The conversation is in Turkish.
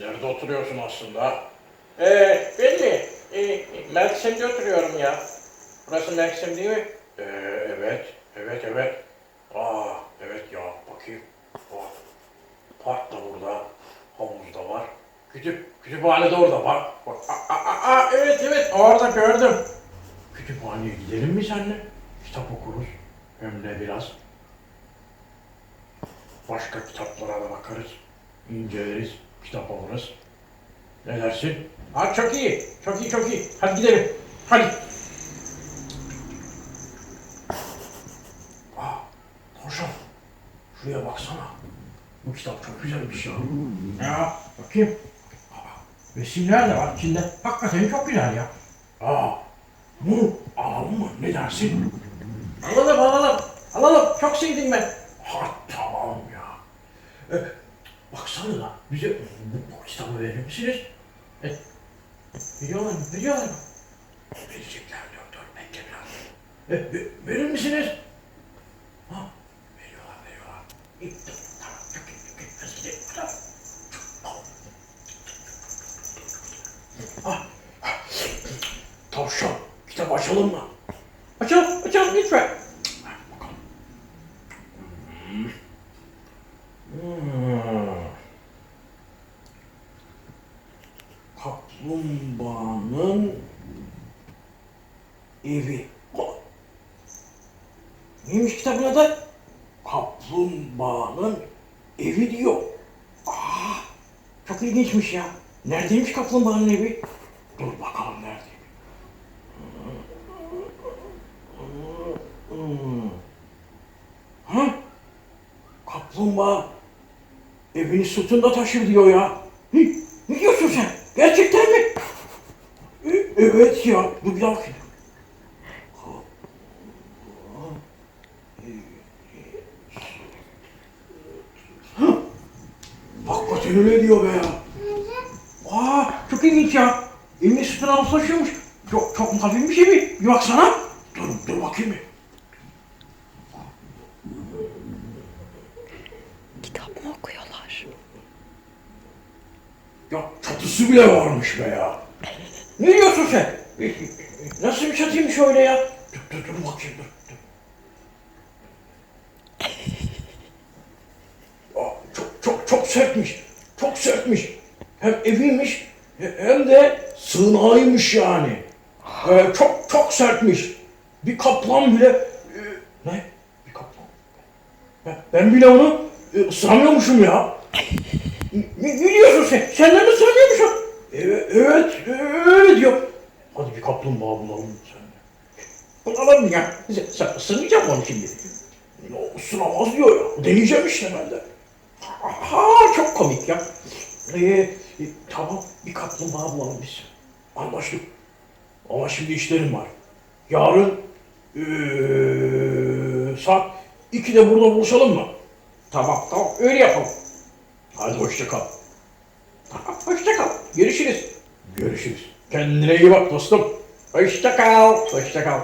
Nerede oturuyorsun aslında? Ee, ben mi? Ee, Merksem'de oturuyorum ya. Burası Merksem değil mi? Ee, evet, evet, evet. Aa, evet ya, bakayım. Bak, park da burada, havuz da var. Kütüp, kütüphane de orada bak. bak. Aa, aa, aa, evet, evet, orada gördüm. Kütüphaneye gidelim mi seninle? Kitap okuruz. Hem de biraz. Başka kitaplara da bakarız. inceleriz, kitap alırız. Ne dersin? Ha çok iyi, çok iyi, çok iyi. Hadi gidelim. Hadi. Aa, Tavşan. Şuraya baksana. Bu kitap çok güzelmiş ya. Ya, bakayım. Resimler de var içinde. Hakikaten çok güzel ya. Aa, bunu alalım mı? Ne dersin? Alalım, alalım. Alalım. Çok sevdim ben. Ha, tamam ya. E, baksana da bize bu, kitabı verir misiniz? E, veriyorlar mı? Veriyorlar mı? Verecekler. Dur bekle biraz. E, ve- verir misiniz? Ha, veriyorlar, veriyorlar. İyi, tamam, çok iyi. Hadi gidelim. Tamam. Ah. Tavşan, kitap açalım mı? Açalım, açalım lütfen. Bakalım. Hmm. Kaplumbağanın evi. Neymiş kitabın adı? Kaplumbağanın evi diyor. Aa, çok ilginçmiş ya. Neredeymiş kaplumbağanın evi? Dur bakalım nerede. Ha? Kaplumbağa evini sırtında taşır diyor ya. Hı, ne diyorsun sen? Gerçekten mi? Evet ya. Dur bir. Hı, Hakikaten öyle diyor be ya. Aa, çok ilginç ya. Evini sırtına nasıl taşıyormuş? Çok, çok hafif bir şey mi? Bir baksana. Dur, dur bakayım bir. Kitap mı okuyorlar? Ya çatısı bile varmış be ya. Ne diyorsun sen? Nasıl bir çatıymış öyle ya? Dur dur dur bakayım dur. dur. Aa, çok çok çok sertmiş. Çok sertmiş. Hem eviymiş hem de sığınağıymış yani. Ee, çok çok sertmiş. Bir kaplan bile... e, ne? Bir kaplan. Ben, ben bile onu e, ısıramıyormuşum ya. Ne, ne diyorsun sen? Senden mi sanıyormuşum? Evet, evet, öyle diyor. Hadi bir kaplumbağa bulalım sen. Bulalım ya. Sen, sen ısırmayacak onu şimdi. O ısıramaz diyor ya. Deneyeceğim işte ben de. Ha, çok komik ya. Ee, e, tamam, bir kaplumbağa bulalım biz. Anlaştık. Ama şimdi işlerim var. Yarın ee, saat 2'de burada buluşalım mı? Tamam, tamam. Öyle yapalım. Hadi hoşça kal. Hoşça kal. Görüşürüz. Görüşürüz. Kendine iyi bak dostum. Hoşça kal. Hoşça kal.